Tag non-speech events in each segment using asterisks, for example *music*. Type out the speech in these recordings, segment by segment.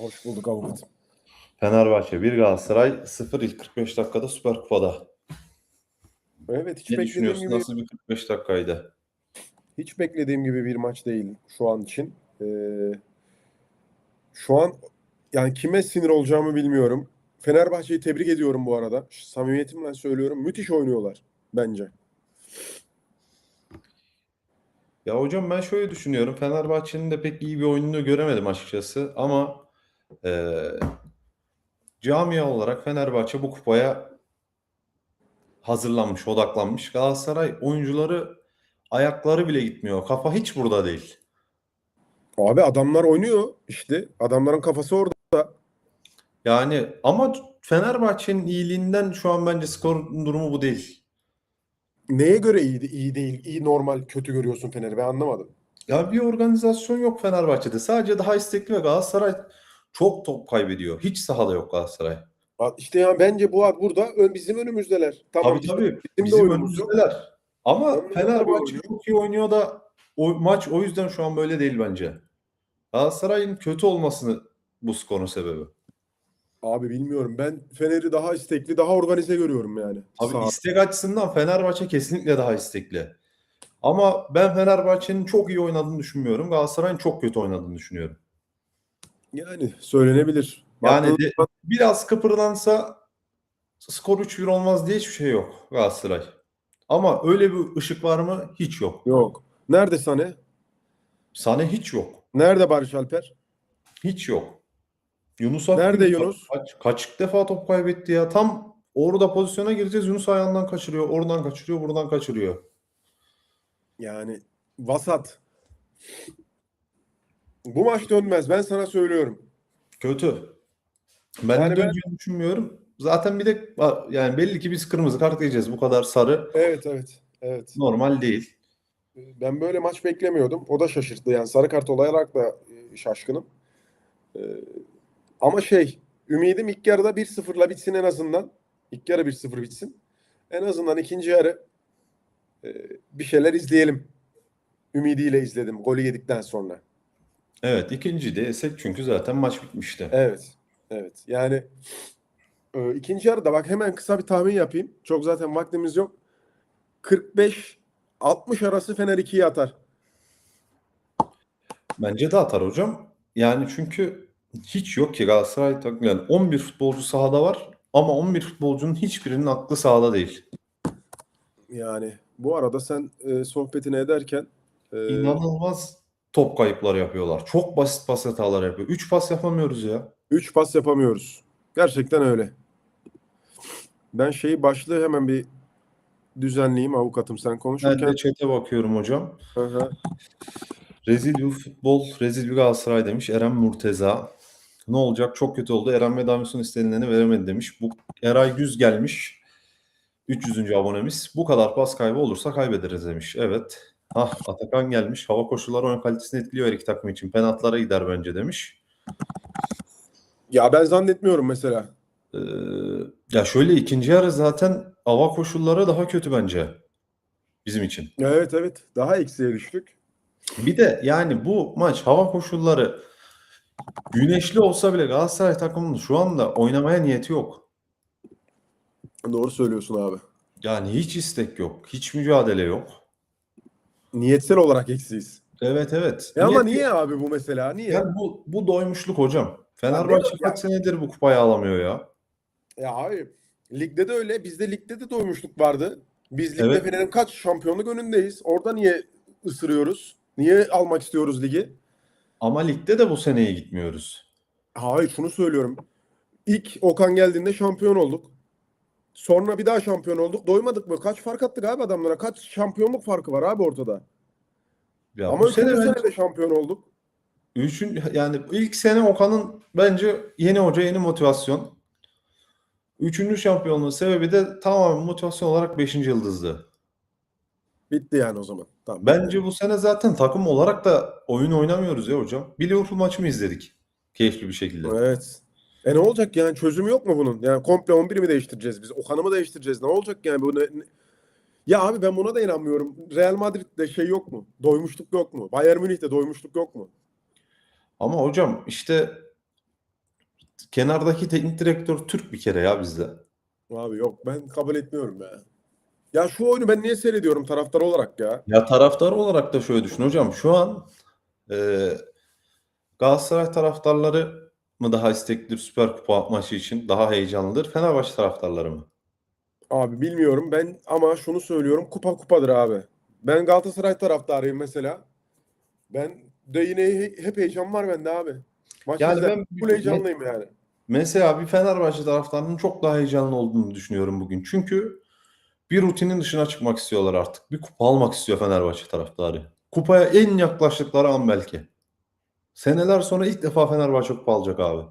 Hoş bulduk avukatım. Fenerbahçe 1 Galatasaray 0 ilk 45 dakikada Süper Kupa'da. Evet hiç Ne beklediğim gibi Nasıl bir 45 dakikaydı? hiç beklediğim gibi bir maç değil şu an için. Ee, şu an yani kime sinir olacağımı bilmiyorum. Fenerbahçe'yi tebrik ediyorum bu arada. Samimiyetimle söylüyorum. Müthiş oynuyorlar bence. Ya hocam ben şöyle düşünüyorum. Fenerbahçe'nin de pek iyi bir oyununu göremedim açıkçası. Ama eee camia olarak Fenerbahçe bu kupaya hazırlanmış, odaklanmış. Galatasaray oyuncuları ayakları bile gitmiyor. Kafa hiç burada değil. Abi adamlar oynuyor işte. Adamların kafası orada. Yani ama Fenerbahçe'nin iyiliğinden şu an bence skor durumu bu değil. Neye göre iyi, iyi değil, iyi normal kötü görüyorsun Fener'i ben anlamadım. Ya bir organizasyon yok Fenerbahçe'de. Sadece daha istekli ve Galatasaray çok top kaybediyor. Hiç sahada yok Galatasaray. İşte yani bence bu burada ön- bizim önümüzdeler. Tamam Tabii tabii. bizim de Bizim yok. önümüzdeler. Ama Fenerbahçe çok iyi oynuyor da o maç o yüzden şu an böyle değil bence. Galatasaray'ın kötü olmasını bu skorun sebebi. Abi bilmiyorum. Ben Fener'i daha istekli, daha organize görüyorum yani. Abi Sağ- istek açısından Fenerbahçe kesinlikle daha istekli. Ama ben Fenerbahçe'nin çok iyi oynadığını düşünmüyorum. Galatasaray'ın çok kötü oynadığını düşünüyorum. Yani söylenebilir. Yani de- biraz kıpırdansa skor 3-1 olmaz diye hiçbir şey yok Galatasaray. Ama öyle bir ışık var mı? Hiç yok. Yok. Nerede Sane? Sane hiç yok. Nerede Barış Alper? Hiç yok. Yunus Akgün Nerede kaç- Yunus? Kaç, kaç defa top kaybetti ya. Tam orada pozisyona gireceğiz. Yunus ayağından kaçırıyor. Oradan kaçırıyor. Buradan kaçırıyor. Yani vasat. Bu maç dönmez. Ben sana söylüyorum. Kötü. Ben Yani de ben- döneceğini düşünmüyorum. Zaten bir de yani belli ki biz kırmızı kart yiyeceğiz. Bu kadar sarı Evet evet. Evet. normal değil. Ben böyle maç beklemiyordum. O da şaşırttı. Yani sarı kart olarak da e, şaşkınım. Ee, ama şey, ümidim ilk yarıda 1-0'la bitsin en azından. İlk yarı 1-0 bitsin. En azından ikinci yarı e, bir şeyler izleyelim. Ümidiyle izledim golü yedikten sonra. Evet ikinci de yesek çünkü zaten maç bitmişti. Evet. Evet. Yani e, ikinci yarıda bak hemen kısa bir tahmin yapayım. Çok zaten vaktimiz yok. 45 60 arası Fener 2'yi atar. Bence de atar hocam. Yani çünkü hiç yok ki Galatasaray takımı. Yani 11 futbolcu sahada var ama 11 futbolcunun hiçbirinin aklı sahada değil. Yani bu arada sen e, sohbetini ederken e, İnanılmaz top kayıpları yapıyorlar. Çok basit pas hataları yapıyor. 3 pas yapamıyoruz ya. 3 pas yapamıyoruz. Gerçekten öyle. Ben şeyi başlığı hemen bir düzenleyeyim avukatım sen Ben konuşurken. de chat'e bakıyorum hocam. Hı hı. Rezil bir futbol, rezil bir Galatasaray demiş Eren Murteza. Ne olacak? Çok kötü oldu. Eren ve Davinson istenileni veremedi demiş. Bu Eray Güz gelmiş. 300. abonemiz. Bu kadar pas kaybı olursa kaybederiz demiş. Evet. Ah Atakan gelmiş. Hava koşulları oyun kalitesini etkiliyor her iki takım için. Penaltılara gider bence demiş. Ya ben zannetmiyorum mesela. Ee, ya şöyle ikinci yarı zaten hava koşulları daha kötü bence. Bizim için. Evet evet daha eksiye düştük. Bir de yani bu maç hava koşulları güneşli olsa bile Galatasaray takımının şu anda oynamaya niyeti yok. Doğru söylüyorsun abi. Yani hiç istek yok. Hiç mücadele yok. Niyetsel olarak eksiyiz. Evet evet. Ya ama Niyet niye abi bu mesela? Niye? Yani bu, bu doymuşluk hocam. Fenerbahçe Ya- kaç senedir bu kupayı alamıyor ya. Ya abi ligde de öyle. Bizde ligde de doymuşluk vardı. Biz ligde Evet. Fener'in kaç şampiyonluk önündeyiz. Orada niye ısırıyoruz? Niye almak istiyoruz ligi? Ama ligde de bu seneye gitmiyoruz. Hayır şunu söylüyorum. İlk Okan geldiğinde şampiyon olduk. Sonra bir daha şampiyon olduk. Doymadık mı? Kaç fark attık abi adamlara? Kaç şampiyonluk farkı var abi ortada? Ya Ama bu sene sene de şampiyon olduk. üçün, yani ilk sene Okan'ın bence yeni hoca yeni motivasyon. Üçüncü şampiyonluğun sebebi de tamamen motivasyon olarak 5. yıldızdı. Bitti yani o zaman. Tamam. Bence bu sene zaten takım olarak da oyun oynamıyoruz ya hocam. Bir Liverpool maçı mı izledik? Keyifli bir şekilde. Evet. E ne olacak yani çözümü yok mu bunun? Yani komple 11'i mi değiştireceğiz biz? Okan'ı mı değiştireceğiz? Ne olacak yani bu ne- ne- Ya abi ben buna da inanmıyorum. Real Madrid'de şey yok mu? Doymuşluk yok mu? Bayern Münih'te doymuşluk yok mu? Ama hocam işte kenardaki teknik direktör Türk bir kere ya bizde. Abi yok ben kabul etmiyorum ya. Ya şu oyunu ben niye seyrediyorum taraftar olarak ya? Ya taraftar olarak da şöyle düşün hocam. Şu an e, Galatasaray taraftarları mı daha isteklidir Süper Kupa maçı için? Daha heyecanlıdır. Fenerbahçe taraftarları mı? Abi bilmiyorum ben ama şunu söylüyorum kupa kupadır abi. Ben Galatasaray taraftarıyım mesela. Ben de yine he- hep heyecan var bende abi. Maç Yani ben- full heyecanlıyım yani. Mesela bir Fenerbahçe taraftarının çok daha heyecanlı olduğunu düşünüyorum bugün. Çünkü bir rutinin dışına çıkmak istiyorlar artık. Bir kupa almak istiyor Fenerbahçe taraftarı. Kupaya en yaklaştıkları an belki. Seneler sonra ilk defa Fenerbahçe kupa alacak abi.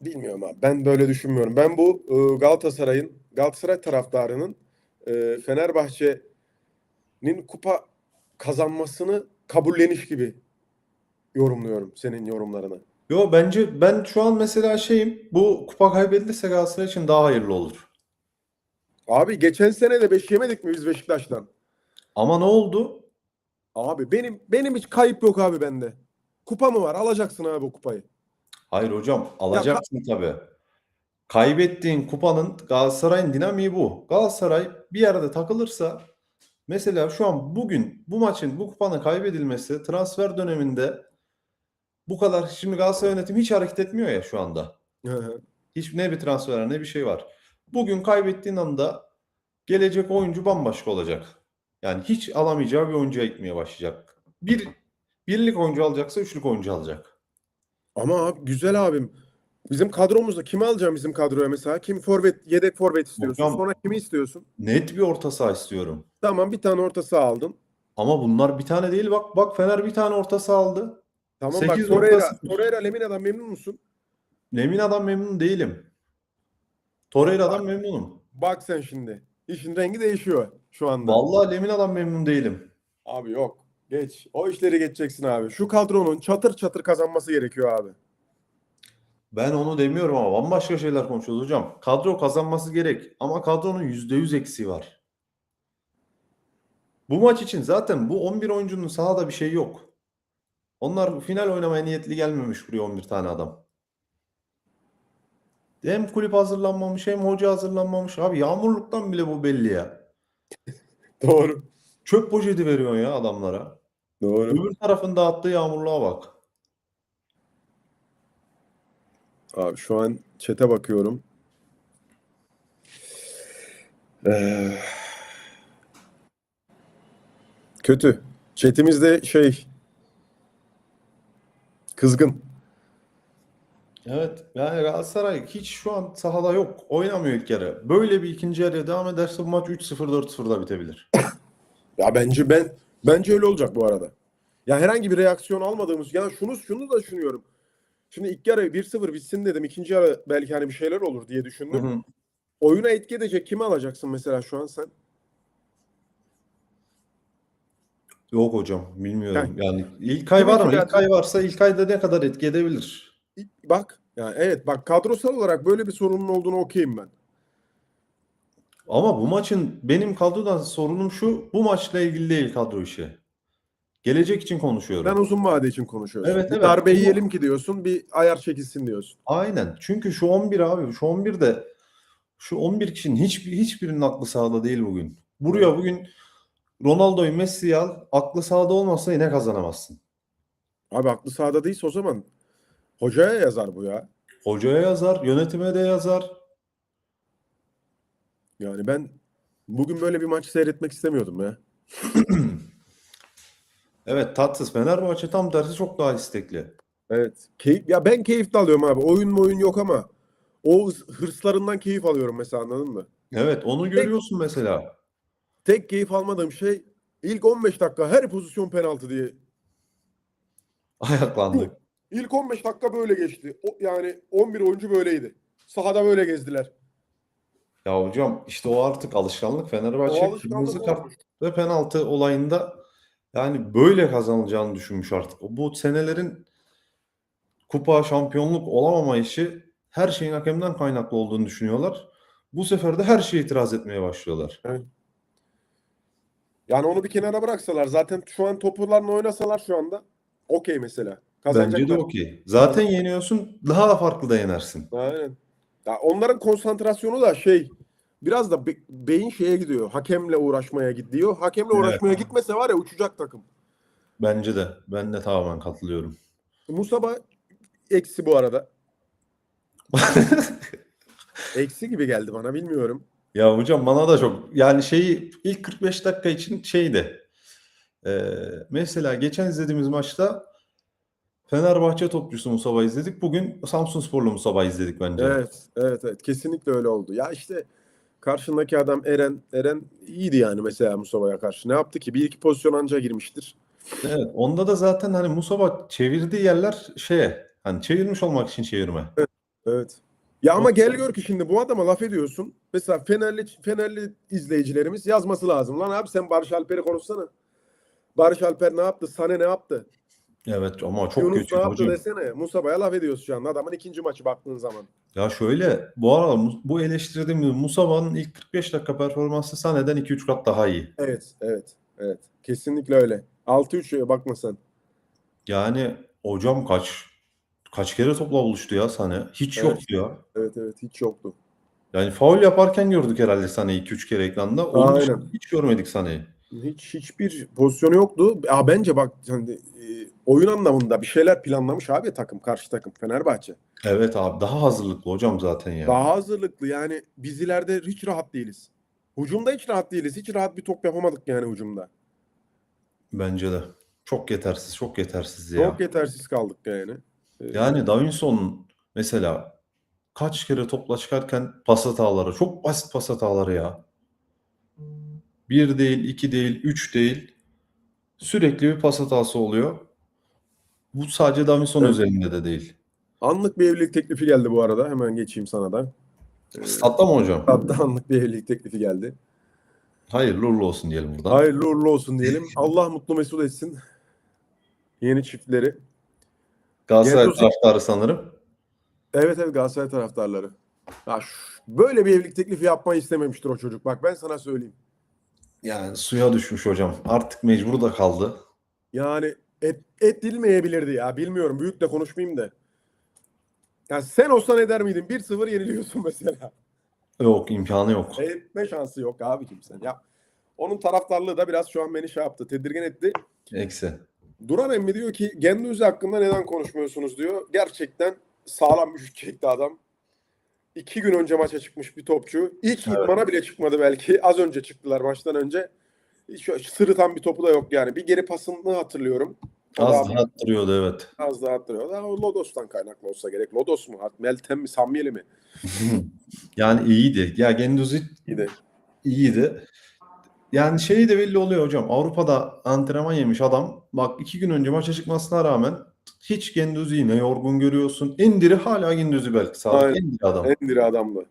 Bilmiyorum abi. Ben böyle düşünmüyorum. Ben bu e, Galatasaray'ın Galatasaray taraftarının e, Fenerbahçe'nin kupa kazanmasını kabulleniş gibi yorumluyorum senin yorumlarını. Yo bence ben şu an mesela şeyim bu kupa kaybedilirse Galatasaray için daha hayırlı olur. Abi geçen sene de 5 yemedik mi biz Beşiktaş'tan? Ama ne oldu? Abi benim benim hiç kayıp yok abi bende. Kupa mı var? Alacaksın abi bu kupayı. Hayır hocam alacaksın tabii. Kaybettiğin kupanın Galatasaray'ın dinamiği bu. Galatasaray bir yerde takılırsa mesela şu an bugün bu maçın bu kupanın kaybedilmesi transfer döneminde bu kadar şimdi Galatasaray yönetimi hiç hareket etmiyor ya şu anda. Hiç ne bir transfer ne bir şey var. Bugün kaybettiğin anda gelecek oyuncu bambaşka olacak. Yani hiç alamayacağı bir oyuncuya gitmeye başlayacak. Bir birlik oyuncu alacaksa üçlük oyuncu alacak. Ama abi güzel abim. Bizim kadromuzda kimi alacağım bizim kadroya mesela? Kim forvet, yedek forvet istiyorsun? Hocam- Sonra kimi istiyorsun? Net bir orta saha istiyorum. Tamam bir tane orta saha aldın. Ama bunlar bir tane değil. Bak bak Fener bir tane orta saha aldı. Tamam bak 8.0. Torreira, Torreira Lemina'dan memnun musun? Lemina'dan memnun değilim. Torreira'dan memnunum. Bak sen şimdi. İşin rengi değişiyor şu anda. Vallahi Lemina'dan memnun değilim. Abi yok. Geç. O işleri geçeceksin abi. Şu kadronun çatır çatır kazanması gerekiyor abi. Ben onu demiyorum ama bambaşka şeyler konuşuyoruz hocam. Kadro kazanması gerek ama kadronun %100 eksiği var. Bu maç için zaten bu 11 oyuncunun sahada bir şey yok. Onlar final oynamaya niyetli gelmemiş buraya 11 tane adam. Hem kulüp hazırlanmamış hem hoca hazırlanmamış. Abi yağmurluktan bile bu belli ya. *laughs* Doğru. Çöp poşeti veriyorsun ya adamlara. Doğru. Öbür tarafın dağıttığı yağmurluğa bak. Abi şu an çete bakıyorum. Ee, kötü. Çetimizde şey kızgın. Evet yani Galatasaray hiç şu an sahada yok. Oynamıyor ilk yarı. Böyle bir ikinci yarıya devam ederse bu maç 3-0 4-0'da bitebilir. Ya bence ben bence öyle olacak bu arada. Ya herhangi bir reaksiyon almadığımız ya şunu şunu da düşünüyorum. Şimdi ilk yarı 1-0 bitsin dedim. İkinci yarı belki hani bir şeyler olur diye Hı düşündüm. hı. Oyuna etki edecek kimi alacaksın mesela şu an sen? Yok hocam bilmiyorum. Yani- Yani İlkay var mı? İlkay varsa İlkay'da ne kadar etki edebilir? Bak yani evet bak kadrosal olarak böyle bir sorunun olduğunu okeyim ben. Ama bu maçın benim kadrodan sorunum şu. Bu maçla ilgili değil kadro işi. Gelecek için konuşuyorum. Ben uzun vade için konuşuyorum. Evet, bir evet. darbe yiyelim ki diyorsun, bir ayar çekilsin diyorsun. Aynen. Çünkü şu 11 abi şu 11'de şu 11 kişinin hiçbir hiçbirinin aklı sahada değil bugün. Buraya bugün Ronaldo'yu Messi'yi al. Aklı sahada olmasa yine kazanamazsın. Abi aklı sahada değilse o zaman hocaya yazar bu ya. Hocaya yazar, yönetime de yazar. Yani ben bugün böyle bir maç seyretmek istemiyordum ya. *clears throat* Evet tatsız. Fenerbahçe tam tersi çok daha istekli. Evet. Keyif, ya ben keyif de alıyorum abi. Oyun mu oyun yok ama o hırs- hırslarından keyif alıyorum mesela anladın mı? Evet onu görüyorsun mesela. Tek keyif almadığım şey ilk 15 dakika her pozisyon penaltı diye. *laughs* Ayaklandık. İlk 15 dakika böyle geçti. O, yani 11 oyuncu böyleydi. Sahada böyle gezdiler. Ya hocam işte o artık alışkanlık. O Fenerbahçe alışkanlık kırmızı kart olmuş. ve penaltı olayında yani böyle kazanılacağını düşünmüş artık. Bu senelerin kupa, şampiyonluk olamama işi her şeyin hakemden kaynaklı olduğunu düşünüyorlar. Bu sefer de her şeye itiraz etmeye başlıyorlar. Yani onu bir kenara bıraksalar zaten şu an toplarla oynasalar şu anda okey mesela. Bence de okey. Zaten yeniyorsun daha da farklı da yenersin. Aynen. Ya onların konsantrasyonu da şey biraz da be- beyin şeye gidiyor. Hakemle uğraşmaya gidiyor. Hakemle Evet. uğraşmaya gitmese var ya uçacak takım. Bence de. Ben de tamamen katılıyorum. Musaba eksi bu arada. *laughs* Eksi gibi geldi bana bilmiyorum. Ya hocam bana da çok yani şeyi ilk 45 dakika için şeydi. Ee, mesela geçen izlediğimiz maçta Fenerbahçe topçusu Musaba izledik. Bugün Samsunsporlu Musaba izledik bence. Evet, evet, evet. Kesinlikle öyle oldu. Ya işte karşındaki adam Eren, Eren iyiydi yani mesela Musaba'ya karşı. Ne yaptı ki? Bir iki pozisyon anca girmiştir. Evet, onda da zaten hani Musaba çevirdiği yerler şeye hani çevirmiş olmak için çevirme. Evet. Ya ama gel gör ki şimdi bu adama laf ediyorsun. Mesela Fenerli Fenerli izleyicilerimiz yazması lazım. Lan abi sen Barış Alper'i konuşsana. Barış Alper ne yaptı? Sane ne yaptı? Evet ama çok Yunus kötü ne yaptı hocam. desene. Musaba'ya laf ediyorsun şu anda. Adamın ikinci maçı baktığın zaman. Ya şöyle bu arada bu eleştirdiğimiz Musaba'nın ilk 45 dakika performansı Sané'den 2-3 kat daha iyi. Evet, evet, evet. Kesinlikle öyle. 6-3'e bakma sen. Yani hocam kaç kaç kere topla buluştu ya Sané? Hiç Evet. yoktu ya. Evet, evet. Hiç yoktu. Yani faul yaparken gördük herhalde Sané'yi 2-3 kere ekranda. Onun Aynen. hiç görmedik Sané'yi. Hiç hiçbir pozisyonu yoktu. Ya bence bak hani, e, oyun anlamında bir şeyler planlamış abi takım, karşı takım Fenerbahçe. Evet abi daha hazırlıklı hocam zaten ya. Daha hazırlıklı yani biz ileride hiç rahat değiliz. Hücumda hiç rahat değiliz. Hiç rahat bir top yapamadık yani hücumda. Bence de. Çok yetersiz, çok yetersiz ya. Çok yetersiz kaldık yani. Ee, Yani Davinson mesela kaç kere topla çıkarken pas hataları, çok basit pas hataları ya. Bir değil, iki değil, üç değil. Sürekli bir pas hatası oluyor. Bu sadece Davinson Evet. özelinde de değil. anlık bir evlilik teklifi geldi bu arada. Hemen geçeyim sana da. Ee, Statta mı hocam? Hatta anlık bir evlilik teklifi geldi. Hayırlı uğurlu olsun diyelim buradan. Hayırlı uğurlu olsun diyelim. Allah mutlu mesut etsin. Yeni çiftleri. Galatasaray olsun- taraftarı sanırım. Evet evet Galatasaray taraftarları. Ya şu- böyle bir evlilik teklifi yapmayı istememiştir o çocuk. Bak ben sana söyleyeyim. Yani suya düşmüş hocam. Artık mecbur da kaldı. Yani et, et dilmeyebilirdi ya. Bilmiyorum. Büyük de konuşmayayım da. Ya sen olsan eder miydin? 1-0 yeniliyorsun *laughs* mesela. Yok imkanı yok. Etme şansı yok abi kimsenin. Ya onun taraftarlığı da biraz şu an beni şey yaptı. Tedirgin etti. Eksi. Duran emmi diyor ki Gendüzi hakkında neden konuşmuyorsunuz diyor. Gerçekten sağlam bir şut çekti adam. İki gün önce maça çıkmış bir topçu. İlk Evet. idmana bile çıkmadı belki. *laughs* Az önce çıktılar maçtan önce. Hiç sırıtan bir topu da yok yani. Bir geri pasını hatırlıyorum. Az daha attırıyordu evet. az daha. Ha, o Lodos'tan kaynaklı olsa gerek. Lodos mu? Meltem mi? Samyeli mi? *laughs* Yani iyiydi. Ya Genduzi İyi de. iyiydi. Yani şey de belli oluyor hocam. Avrupa'da antrenman yemiş adam. Bak iki gün önce maça çıkmasına rağmen hiç Genduzi'yi ne yorgun görüyorsun. Endiri hala Genduzi belki. Aynen. Endiri adam. En diri adamdı.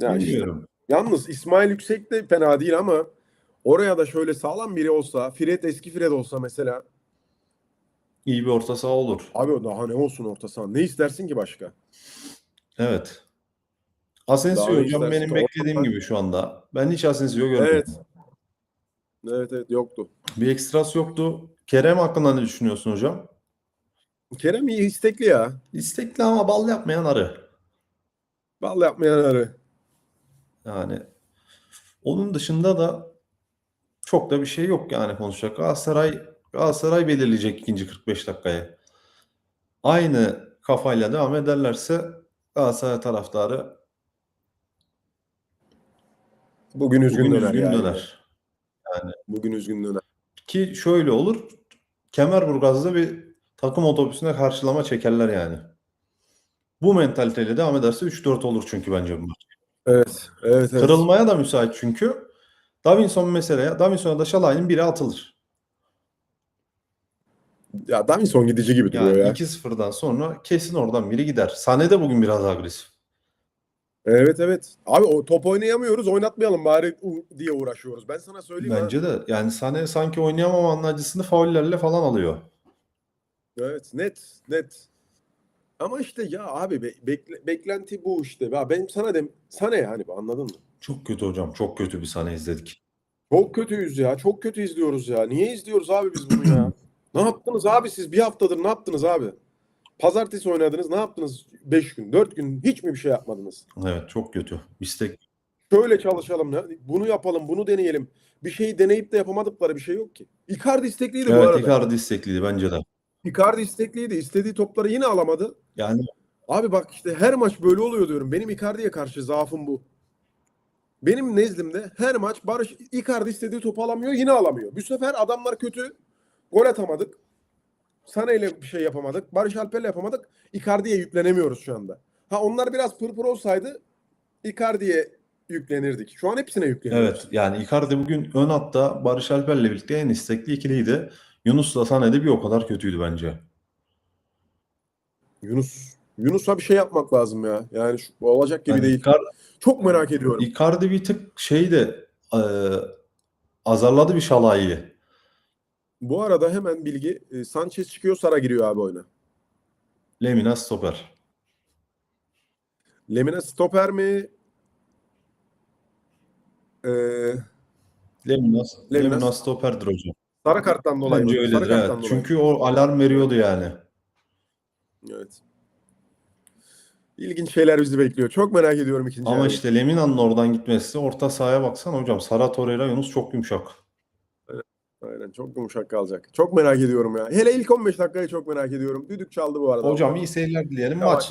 Ya işte. Yalnız İsmail Yüksek de fena değil ama oraya da şöyle sağlam biri olsa, Fred eski Fred olsa mesela İyi bir orta saha olur. abi o daha ne olsun orta saha? Ne istersin ki başka? Evet. Asensio Daha hocam istersin. benim beklediğim gibi şu anda. Ben hiç Asensio görmedim. Evet. Evet evet yoktu. Bir ekstrası yoktu. Kerem hakkında ne düşünüyorsun hocam? Kerem iyi istekli ya. İstekli ama bal yapmayan arı. Vallahi yapmayan arı. Yani onun dışında da çok da bir şey yok yani konuşacak. Galatasaray Galatasaray belirleyecek ikinci 45 dakikayı. Aynı kafayla devam ederlerse Galatasaray taraftarı Bugün üzgün bugün döner üzgün yani. döner. Bugün üzgün döner. Ki şöyle olur. Kemerburgaz'da bir takım otobüsüne karşılama çekerler yani. Bu mentaliteyle devam ederse 3-4 olur çünkü bence bu maç. Evet. Evet evet. Kırılmaya da müsait çünkü. Davinson mesela, Davinson'a da Şalay'ın biri atılır. Ya Davinson gidici gibi duruyor Yani ya. 2-0'dan sonra kesin oradan biri gider. Sane de bugün biraz agresif. Evet evet. Abi o top oynayamıyoruz. Oynatmayalım bari diye uğraşıyoruz. Ben sana söyleyeyim ha. Bence de. Yani Sane sanki oynayamamanın acısını faullerle falan alıyor. Evet net net. Ama işte ya abi be- bekle- beklenti bu işte. Ya benim sana dem sana yani bu anladın mı? Çok kötü hocam. Çok kötü bir Sane izledik. Çok kötüyüz ya. Çok kötü izliyoruz ya. Niye izliyoruz abi biz bunu ya? *clears throat* Ne yaptınız abi siz? Bir haftadır ne yaptınız abi? Pazartesi oynadınız. Ne yaptınız? 5 gün, 4 gün hiç mi bir şey yapmadınız? Evet çok kötü. İstek Şöyle çalışalım. ne- Bunu yapalım, bunu deneyelim. Bir şeyi deneyip de yapamadıkları bir şey yok ki. Icardi istekliydi bu Evet arada. Icardi istekliydi bence de. Icardi istekliydi. İstediği topları yine alamadı. Yani Abi bak işte her maç böyle oluyor diyorum. Benim Icardi'ye karşı zaafım bu. Benim nezdimde her maç Barış Icardi istediği topu alamıyor yine alamıyor. Bu sefer adamlar kötü. Gol atamadık. Sana ile bir şey yapamadık. Barış Alper'le yapamadık. Icardi'ye yüklenemiyoruz şu anda. Ha onlar biraz pırpır olsaydı Icardi'ye yüklenirdik. Şu an hepsine yükleniyoruz. evet yani Icardi bugün ön hatta Barış Alper'le birlikte en istekli ikiliydi. Yunus'la Sané de bir o kadar kötüydü bence. Yunus Yunus'a bir şey yapmak lazım ya. Yani şu, olacak gibi Yani değil. Icardi, Çok merak ediyorum. Icardi bir tık şey de e, azarladı bir şalayı. Bu arada hemen bilgi. e, Sanchez çıkıyor, Sara giriyor abi oyuna. Lemina stoper. Lemina stoper mi? Ee, Lemina, Lemina- Lemina stoperdir hocam. sarı karttan dolayı Bence öyledir. Evet. dolayı. Çünkü o alarm veriyordu yani. Evet. İlginç şeyler bizi bekliyor. Çok merak ediyorum ikinci Ama yarıyı. işte Lemina'nın oradan gitmesi orta sahaya baksana hocam. Sara Torreira Yunus çok yumuşak. Aynen çok yumuşak kalacak. Çok merak ediyorum ya. Hele ilk 15 dakikayı çok merak ediyorum. Düdük çaldı bu arada. Hocam iyi seyirler dileyelim. Yavaş. Maç